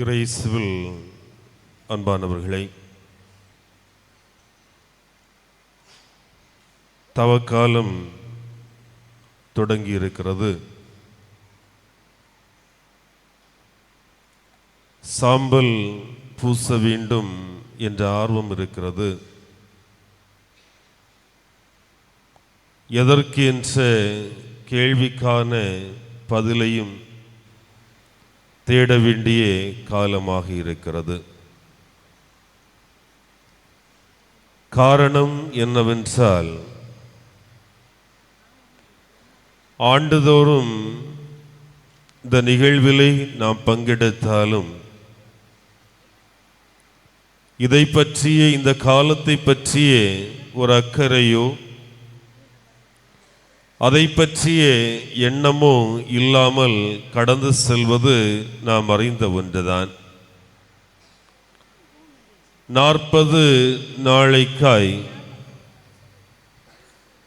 இறைசுவில் அன்பானவர்களை தவக்காலம் தொடங்கி இருக்கிறது சாம்பல் பூச வேண்டும் என்ற ஆர்வம் இருக்கிறது. எதற்கு என்ற கேள்விக்கான பதிலையும் தேட வேண்டிய காலமாக இருக்கிறது. காரணம் என்னவென்றால் ஆண்டுதோறும் இந்த நிகழ்விலை நாம் பங்கெடுத்தாலும் இதை பற்றிய இந்த காலத்தை பற்றிய ஒரு அக்கறையோ அதை பற்றிய எண்ணமும் இல்லாமல் கடந்து செல்வது நாம் அறிந்த ஒன்றுதான். நாற்பது நாளைக்காய்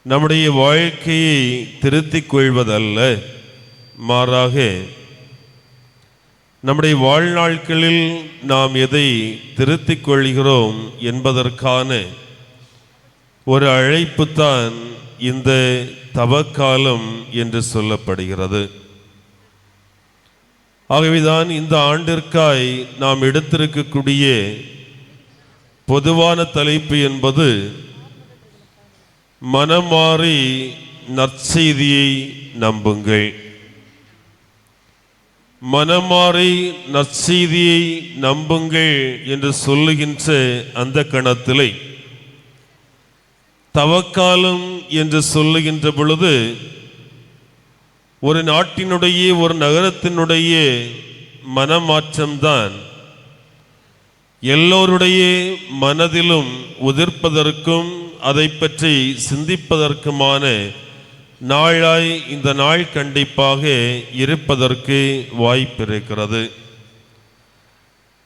நம்முடைய வாழ்க்கையை திருத்திக் கொள்வதல்ல மாறாக நம்முடைய வாழ்நாட்களில் நாம் எதை திருத்திக் கொள்கிறோம் என்பதற்கான ஒரு அழைப்புத்தான் இந்த தவக்காலம் என்று சொல்லப்படுகிறது. ஆகவேதான் இந்த ஆண்டிற்காய் நாம் எடுத்திருக்கக்கூடிய பொதுவான தலைப்பு என்பது மனமாறி நற்செய்தியை நம்புங்கள். மனமாறி நற்செய்தியை நம்புங்கள் என்று சொல்லுகின்ற அந்த கணத்திலே தவக்காலம் என்று சொல்லுகின்ற பொழுது ஒரு நாட்டினுடைய ஒரு நகரத்தினுடைய மனமாற்றம்தான் எல்லோருடைய மனதிலும் உதிர்ப்பதற்கும் அதை பற்றி சிந்திப்பதற்குமான நாளாய் இந்த நாள் கண்டிப்பாக இருப்பதற்கு வாய்ப்பு இருக்கிறது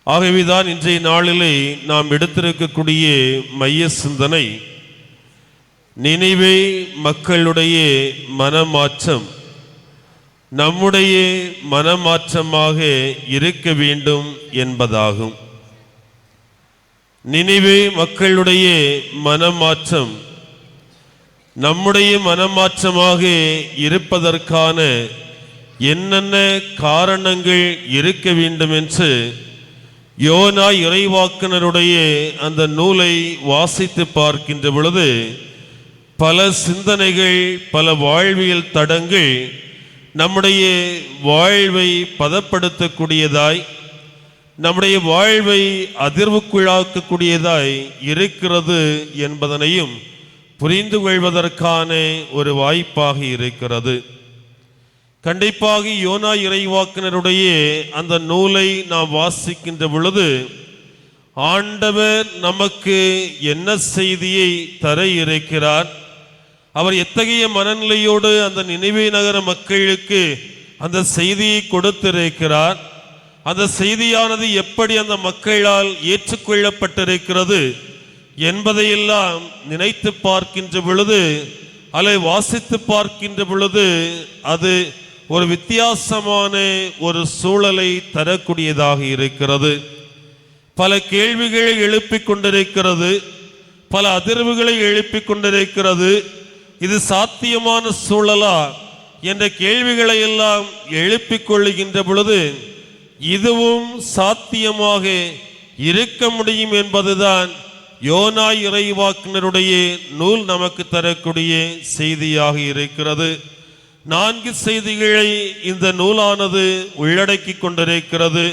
ஆகவேதான் இன்றைய நாளிலே நாம் எடுத்திருக்கக்கூடிய மைய சிந்தனை நினைவே மக்களுடைய மனமாற்றம் நம்முடைய மனமாற்றமாக இருக்க வேண்டும் என்பதாகும். நினைவே மக்களுடைய மனமாற்றம் நம்முடைய மனமாற்றமாக இருப்பதற்கான என்னென்ன காரணங்கள் இருக்க வேண்டும் என்று யோனா இறைவாக்கினருடைய அந்த நூலை வாசித்து பார்க்கின்ற பொழுது பல சிந்தனைகள் பல வாழ்வியல் தடங்கள் நம்முடைய வாழ்வை பதப்படுத்தக்கூடியதாய் நம்முடைய வாழ்வை அதிர்வுக்குள்ளாக்கக்கூடியதாய் இருக்கிறது என்பதனையும் புரிந்து கொள்வதற்கான ஒரு வாய்ப்பாக இருக்கிறது. கண்டிப்பாக யோனா இறைவாக்கினருடைய அந்த நூலை நாம் வாசிக்கின்ற பொழுது ஆண்டவர் நமக்கு என்ன செய்தியை தர இருக்கிறார்? அவர் எத்தகைய மனநிலையோடு அந்த நினைவே நகர மக்களுக்கு அந்த செய்தியை கொடுத்திருக்கிறார்? அந்த செய்தியானது எப்படி அந்த மக்களால் ஏற்றுக்கொள்ளப்பட்டிருக்கிறது என்பதையெல்லாம் நினைத்து பார்க்கின்ற பொழுது அல்லது வாசித்து பார்க்கின்ற பொழுது அது ஒரு வித்தியாசமான ஒரு சூழலை தரக்கூடியதாக இருக்கிறது. பல கேள்விகளை எழுப்பிக் கொண்டிருக்கிறது பல அதிர்வுகளை எழுப்பிக் கொண்டிருக்கிறது இது சாத்தியமான சூழலா என்ற கேள்விகளை எல்லாம் எழுப்பிக் கொள்ளுகின்ற பொழுது இதுவும் சாத்தியமாக இருக்க முடியும் என்பதுதான் யோனா இறைவாக்கினருடைய நூல் நமக்கு தரக்கூடிய செய்தியாக இருக்கிறது. நான்கு செய்திகளை இந்த நூலானது உள்ளடக்கி கொண்டிருக்கிறது.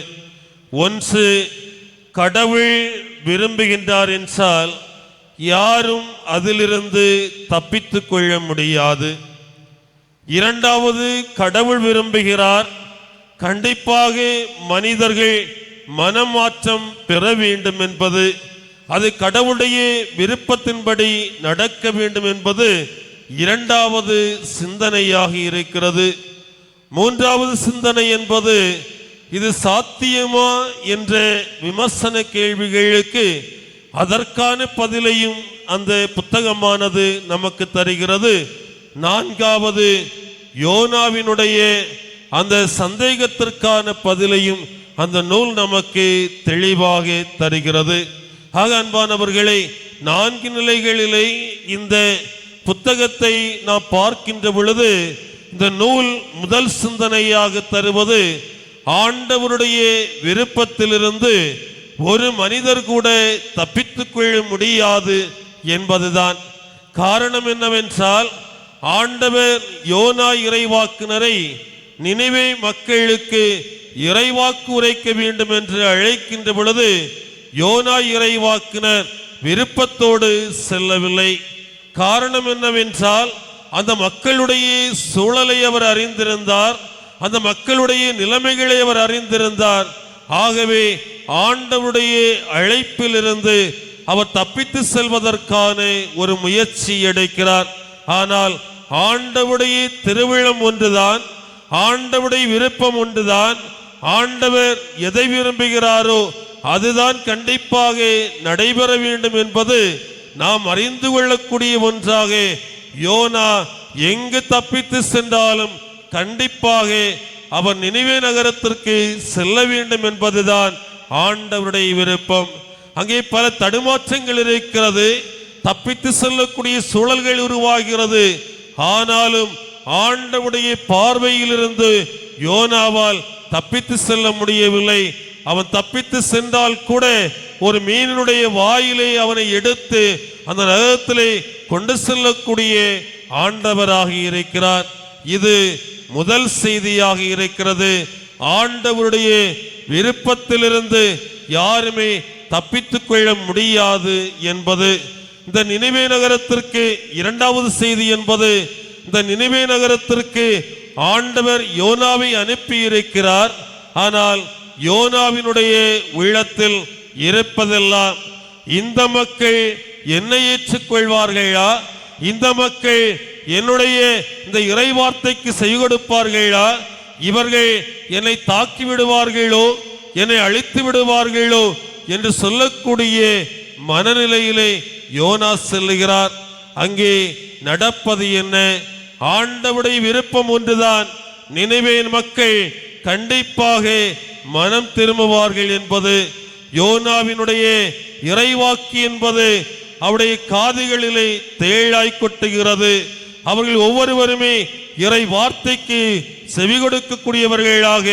ஒன்று கடவுள் விரும்புகின்றார் என்றால் யாரும் அதிலிருந்து தப்பித்து கொள்ள முடியாது. இரண்டாவது கடவுள் விரும்புகிறார். கண்டிப்பாக மனிதர்கள் மனமாற்றம் பெற வேண்டும் என்பது அது கடவுளுடைய விருப்பத்தின்படி நடக்க வேண்டும் என்பது இரண்டாவது சிந்தனையாக இருக்கிறது. மூன்றாவது சிந்தனை என்பது இது சாத்தியமா என்ற விமர்சன கேள்விகளுக்கு அதற்கான பதிலையும் அந்த புத்தகமானது நமக்கு தருகிறது. நான்காவது யோனாவினுடைய அந்த சந்தேகத்திற்கான பதிலையும் அந்த நூல் நமக்கு தெளிவாக தருகிறது. ஆக அன்பானவர்களே நான்கு நிலைகளிலே இந்த புத்தகத்தை நாம் பார்க்கின்ற பொழுது இந்த நூல் முதல் சிந்தனையாக தருவது ஆண்டவருடைய விருப்பத்திலிருந்து ஒரு மனிதர் கூட தப்பித்துக் கொள்ள முடியாது என்பதுதான். காரணம் என்னவென்றால் ஆண்டவர் யோனா இறைவாக்குனரை நினைவே மக்களுக்கு இறைவாக்கு உரைக்க வேண்டும் என்று அழைக்கின்ற பொழுது யோனா இறைவாக்குனர் விருப்பத்தோடு செல்லவில்லை. காரணம் என்னவென்றால் அந்த மக்களுடைய சூழலை அவர் அறிந்திருந்தார் அந்த மக்களுடைய நிலைமைகளை அவர் அறிந்திருந்தார். ஆகவே ஆண்டவருடைய அழைப்பிலிருந்து அவர் தப்பித்து செல்வதற்கான ஒரு முயற்சி எடுக்கிறார். ஆனால் ஆண்டவுடைய திருவிழம் ஒன்றுதான் ஆண்டவுடைய விருப்பம் ஒன்றுதான் ஆண்டவர் எதை விரும்புகிறாரோ அதுதான் கண்டிப்பாக நடைபெற வேண்டும் என்பது நாம் அறிந்து கொள்ளக்கூடிய ஒன்றாக யோனா எங்கு தப்பித்து சென்றாலும் கண்டிப்பாக அவர் நினைவே நகரத்திற்கு செல்ல வேண்டும் என்பதுதான் ஆண்டவருடைய விருப்பம். அங்கே பல தடுமாற்றங்கள் இருக்கிறது. தப்பித்து செல்லக்கூடிய சூழல்கள் உருவாகிறது. ஆனாலும் ஆண்டவுடைய பார்வையிலிருந்து யோனாவால் தப்பித்து செல்ல முடியவில்லை. அவன் தப்பித்து சென்றால் கூட ஒரு மீனினுடைய வாயிலை அவனை எடுத்து அந்த நகரத்திலே கொண்டு செல்லக்கூடிய ஆண்டவராக இருக்கிறார். இது முதல் செய்தியாக இருக்கிறது. ஆண்டவருடைய விருப்பத்திலிருந்து யாருமே தப்பித்துக் கொள்ள முடியாது என்பது. இந்த நினைவே நகரத்திற்கு இரண்டாவது செய்தி என்பது. இந்த நினைவே நகரத்திற்கு ஆண்டவர் யோனாவை அனுப்பி இருக்கிறார் ஆனால் யோனாவினுடைய உள்ளத்தில் இருப்பதெல்லாம் இந்த மக்கள் என்னை ஏற்றுக்கொள்வார்களா? இந்த மக்கள் என்னுடைய இந்த இறைவார்த்தைக்கு செய்கொடுப்பார்களா? இவர்கள் என்னை தாக்கி விடுவார்களோ என்னை அழித்து விடுவார்களோ என்று சொல்லக்கூடிய மனநிலையிலே யோனா செல்லுகிறார். அங்கே நடப்பது என்ன? ஆண்டவுடைய விருப்பம் ஒன்றுதான். நினைவேன் மக்கள் கண்டிப்பாக மனம் திரும்புவார்கள் என்பது. யோனாவினுடைய இறைவாக்கி என்பது அவருடைய காதுகளிலே தேழாய் கொட்டுகிறது. அவர்கள் ஒவ்வொருவருமே இறை வார்த்தைக்கு செவி கொடுக்கக்கூடியவர்களாக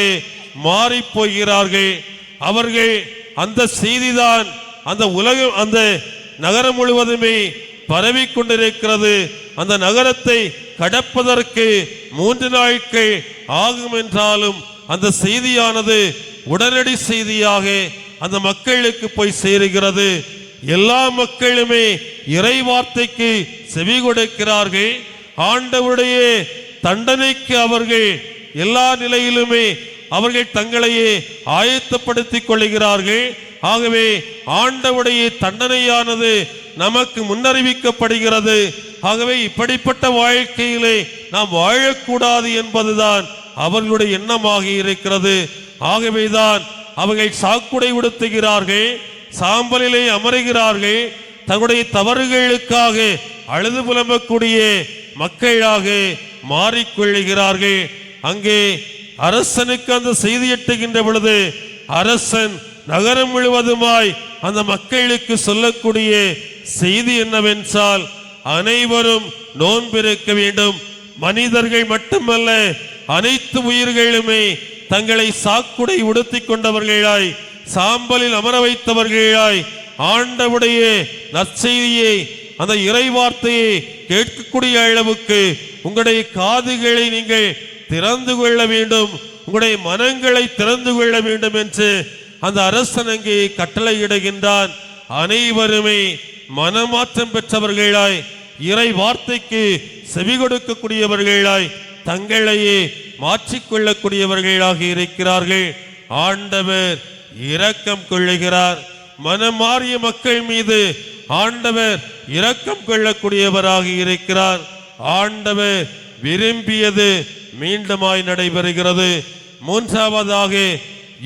மாறிப் போகிறார்கள். அவர்கள் அந்த செய்திதான் அந்த உலகம் அந்த நகரம் முழுவதுமே பரவி கொண்டிருக்கிறது. அந்த நகரத்தை கடப்பதற்கு மூன்று நாட்கள் ஆகும் என்றாலும் அந்த செய்தியானது உடனடி செய்தியாக அந்த மக்களுக்கு போய் சேருகிறது. எல்லா மக்களுமே இறை வார்த்தைக்கு செவி கொடுக்கிறார்கள். ஆண்டவருடைய தண்டனைக்கு அவர்கள் எல்லா நிலையிலுமே அவர்கள் தங்களையே ஆயத்தப்படுத்திக் கொள்கிறார்கள் ஆகவே ஆண்டவுடைய தண்டனையானது நமக்கு முன்னறிவிக்கப்படுகிறது. ஆகவே இப்படிப்பட்ட வாழ்க்கையிலே நாம் வாழக்கூடாது என்பதுதான் அவர்களுடைய எண்ணமாக இருக்கிறது. ஆகவேதான் அவர்கள் சாக்குடை உடுத்துகிறார்கள் சாம்பலிலே அமருகிறார்கள் தங்களுடைய தவறுகளுக்காக அழுது புலம்பக்கூடிய மக்களாக மாறிக்கொள்ளுகிறார்கள். அங்கே அரசனுக்கு அந்த செய்தி எட்டுகின்ற பொழுது அரசன் நகரம் முழுவதுமாய் அந்த மக்களுக்கு சொல்லக்கூடிய செய்தி என்னவென்றால் அனைவரும் நோன்பிருக்க வேண்டும். மனிதர்கள் மட்டுமல்ல அனைத்து உயிர்களுமே தங்களை சாக்குடை உடுத்தி கொண்டவர்களாய் சாம்பலில் அமர வைத்தவர்களாய் ஆண்டவுடைய நற்செய்தியை அந்த இறை வார்த்தையை கேட்கக்கூடிய அளவுக்கு உங்களுடைய காதுகளை நீங்கள் திறந்து கொள்ள வேண்டும். உங்களுடைய மனங்களை திறந்து கொள்ள வேண்டும் என்று அந்த அரசன் அங்கே கட்டளையிடுகின்றான். அனைவருமே மனமாற்றம் பெற்றவர்களாய் இறை வார்த்தைக்கு செவி கொடுக்கக்கூடியவர்களாய் தங்களையே மாற்றிக்கொள்ளக்கூடியவர்களாக இருக்கிறார்கள். ஆண்டவர் இரக்கம் கொள்ளுகிறார். மனம் மாறிய மக்கள் மீது ஆண்டவர் இரக்கம் கொள்ளக்கூடியவராக இருக்கிறார். ஆண்டவர் விரும்பியது மீண்டுமாய் நடைபெறுகிறது. மூன்றாவதாக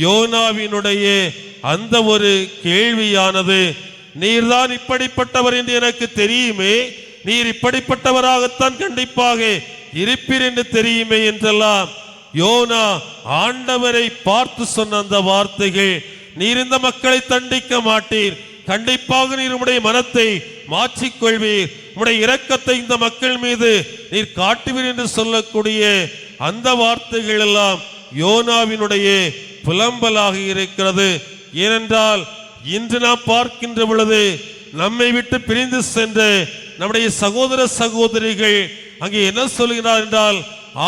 யோனாவினுடைய அந்த ஒரு கேள்வியானது நீர்தான் இப்படிப்பட்டவர் என்று எனக்கு தெரியுமே? நீர் இப்படிப்பட்டவராகத்தான் கண்டிப்பாக இருப்பீர் என்று தெரியுமே? என்றெல்லாம் யோனா ஆண்டவரை பார்த்து சொன்ன அந்த வார்த்தைகள் நீர் இந்த மக்களை தண்டிக்க மாட்டீர். கண்டிப்பாக நீர் உடைய மனத்தை மாற்றிக்கொள்வீர். உடைய இரக்கத்தை இந்த மக்கள் மீது நீர் காட்டுவீர் என்று சொல்லக்கூடிய அந்த வார்த்தைகள் எல்லாம் யோனாவினுடைய புலம்பலாக இருக்கிறது. ஏனென்றால் இன்று நாம் பார்க்கின்ற பொழுது நம்மை விட்டு பிரிந்து சென்ற நம்முடைய சகோதர சகோதரிகள் அங்கே என்ன சொல்கிறார் என்றால்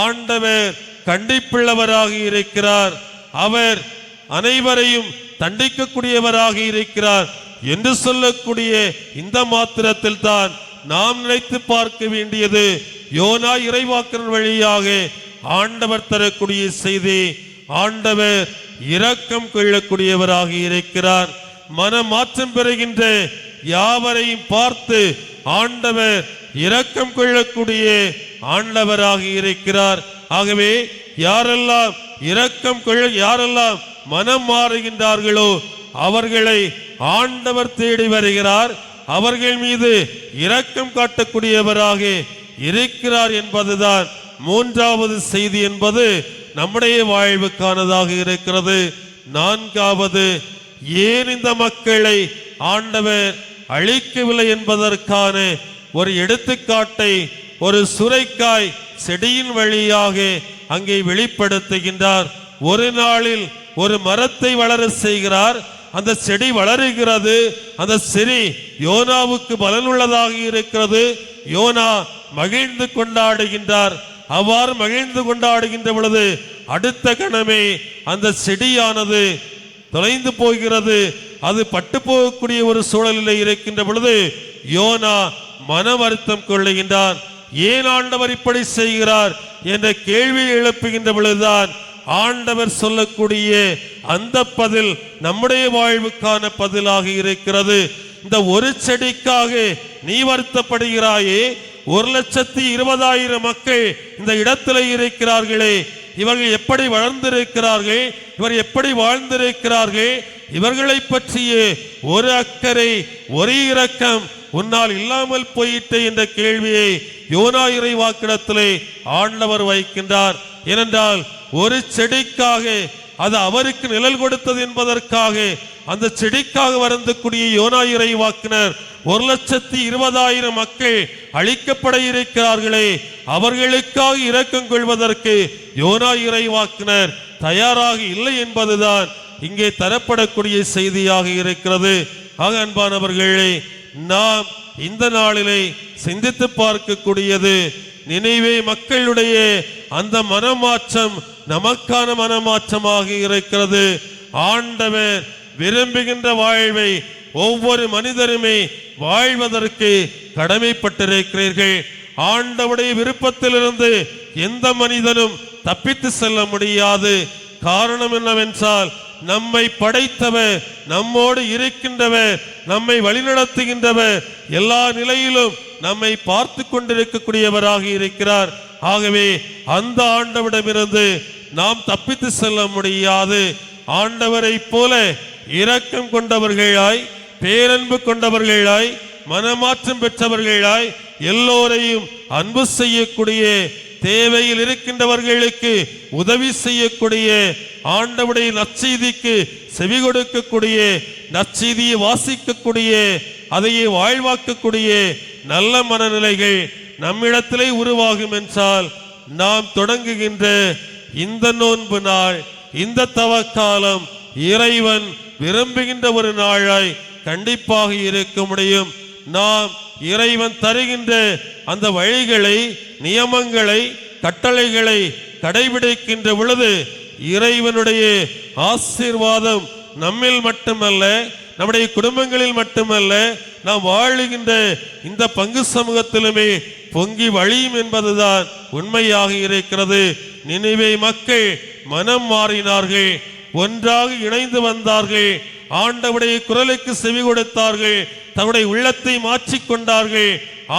ஆண்டவர் கண்டிப்புள்ளவராக இருக்கிறார். அவர் அனைவரையும் தண்டிக்கக்கூடியவராக இருக்கிறார். என்று சொல்லக்கூடிய இந்த மாத்திரத்தில் தான் நாம் நினைத்து பார்க்க வேண்டியது யோனா இறைவாக்கன் வழியாக ஆண்டவர் தரக்கூடிய செய்தி. ஆண்டவர் இரக்கம் கொள்ளக்கூடியவராக இருக்கிறார். மனமாற்றம் பெறுகின்ற யாவரையும் பார்த்து ஆண்டவர் இரக்கம் கொள்ளக்கூடிய ஆண்டவராக இருக்கிறார். ஆகவே யாரெல்லாம் இரக்கம் கொள்ள யாரெல்லாம் மனம் மாறுகின்றார்களோ அவர்களை ஆண்டவர் தேடி வருகிறார். அவர்கள் மீது இரக்கம் காட்டக்கூடியவராக இருக்கிறார் என்பதுதான் மூன்றாவது செய்தி என்பது நம்முடைய வாழ்வுக்கானதாக இருக்கிறது. நான்காவது ஏன் இந்த மக்களை ஆண்டவர் அழிக்கவில்லை என்பதற்கான ஒரு எடுத்துக்காட்டை ஒரு சுரைக்காய் செடியின் வழியாக அங்கே வெளிப்படுத்துகின்றார். ஒரு நாளில் ஒரு மரத்தை வளர செய்கிறார். அந்த செடி வளருகிறது. அந்த செடி யோனாவுக்கு பலனுள்ளதாக இருக்கிறது. யோனா மகிழ்ந்து கொண்டாடுகின்றார். அவ்வாறு மகிழ்ந்து கொண்டாடுகின்ற பொழுது அடுத்த கணமே அந்த செடியானது தொலைந்து போகிறது. அது பட்டு போகக்கூடிய ஒரு சூழலில் இருக்கின்ற பொழுது யோனா மன வருத்தம் கொள்ளுகின்றார். ஏன் ஆண்டவர் இப்படி செய்கிறார்? என்ற கேள்வியை எழுப்புகின்ற பொழுதுதான் ஆண்டவர் சொல்லக்கூடிய அந்த பதில் நம்முடைய வாழ்வுக்கான பதிலாக இருக்கிறது. இந்த ஒரு செடிக்காக நீ வருத்தப்படுகிறாயே? ஒரு லட்சத்தி இருபதாயிரம் மக்கள் இந்த இடத்துல இருக்கிறார்களே. இவர்கள் எப்படி வளர்ந்திருக்கிறார்கள்? இவர் எப்படி வாழ்ந்திருக்கிறார்கள்? இவர்களை பற்றிய ஒரு அக்கறை ஒரு இரக்கம் உன்னால் இல்லாமல் போயிட்டே என்ற கேள்வியை யோனா இறைவாக்கிடத்திலே ஆண்டவர் வைக்கின்றார். ஏனென்றால் ஒரு செடிக்காக அது அவருக்கு நிழல் கொடுத்தது என்பதற்காக அந்த செடிக்காக வருந்தக்கூடிய யோனா இறைவாக்கினர் ஒரு லட்சத்தி இருபதாயிரம் மக்கள் அழிக்கப்பட இருக்கிறார்களே அவர்களுக்காக இரக்கம் கொள்வதற்கு யோனா இறைவாக்கினர் தயாராக இல்லை என்பதுதான் இங்கே தரப்படக்கூடிய செய்தியாக இருக்கிறது. ஆக அன்பானவர்களே நாம் இந்த நாளிலே சிந்தித்து பார்க்கக்கூடியது நினைவே மக்களுடைய அந்த மனமாற்றம் நமக்கான மனமாற்றமாக இருக்கிறது. ஆண்டவர் விரும்புகின்ற வாழ்வை ஒவ்வொரு மனிதருமே வாழ்வதற்கு கடமைப்பட்டிருக்கிறீர்கள். ஆண்டவுடைய விருப்பத்திலிருந்து எந்த மனிதனும் தப்பித்து செல்ல முடியாது. காரணம் என்னவென்றால் நம்மை படைத்தவர் நம்மோடு இருக்கின்றவர் நம்மை வழிநடத்துகின்றவர் எல்லா நிலையிலும் நம்மை பார்த்து கொண்டிருக்கக்கூடியவராக இருக்கிறார். ஆகவே அந்த ஆண்டவிடமிருந்து நாம் தப்பித்து செல்ல முடியாது. ஆண்டவரைப் போல இரக்கம் கொண்டவர்களாய் பேரன்பு கொண்டவர்களாய் மனமாற்றம் பெற்றவர்களாய் எல்லோரையும் அன்பு செய்யக்கூடிய தேவையில் இருக்கின்றவர்களுக்கு உதவி செய்யக்கூடிய ஆண்டவுடைய நற்செய்திக்கு செவி கொடுக்கக்கூடிய நற்செய்தியை வாசிக்கக்கூடிய அதையே வாழ்வாக்கக்கூடிய நல்ல மனநிலைகள் நம்மிடத்திலே உருவாகும் என்றால் நாம் தொடங்குகின்ற இந்த நோன்பு நாள் இந்த தவக்காலம் இறைவன் விரும்புகின்ற ஒரு நாளாய் கண்டிப்பாக இருக்க முடியும். நாம் இறைவன் தருகின்ற அந்த வழிகளை நியமங்களை கட்டளைகளை கடைபிடிக்கின்ற பொழுது இறைவனுடைய ஆசீர்வாதம் நம்மில் மட்டுமல்ல நம்முடைய குடும்பங்களில் மட்டுமல்ல நாம் வாழுகின்ற இந்த பங்கு சமூகத்திலுமே பொங்கி வழியும் என்பதுதான் உண்மையாக இருக்கிறது. நினைவே மக்கள் மனம் மாறினார்கள் ஒன்றாக இணைந்து வந்தார்கள் ஆண்டவுடைய குரலுக்கு செவி கொடுத்தார்கள் தன்னுடைய உள்ளத்தை மாற்றிக்கொண்டார்கள்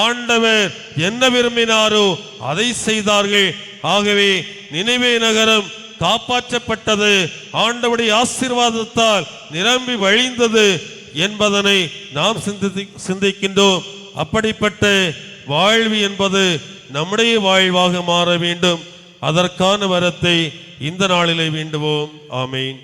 ஆண்டவர் என்ன விரும்பினாரோ அதை செய்தார்கள். ஆகவே நினைவே நகரம் காப்பாற்றப்பட்டது. ஆண்டவுடைய ஆசீர்வாதத்தால் நிரம்பி வழிந்தது என்பதனை நாம் சிந்தித்து சிந்திக்கின்றோம். அப்படிப்பட்ட வாழ்வு என்பது நம்முடைய வாழ்வாக மாற வேண்டும். அதற்கான வரத்தை இந்த நாளிலே வேண்டுவோம். ஆமீன்.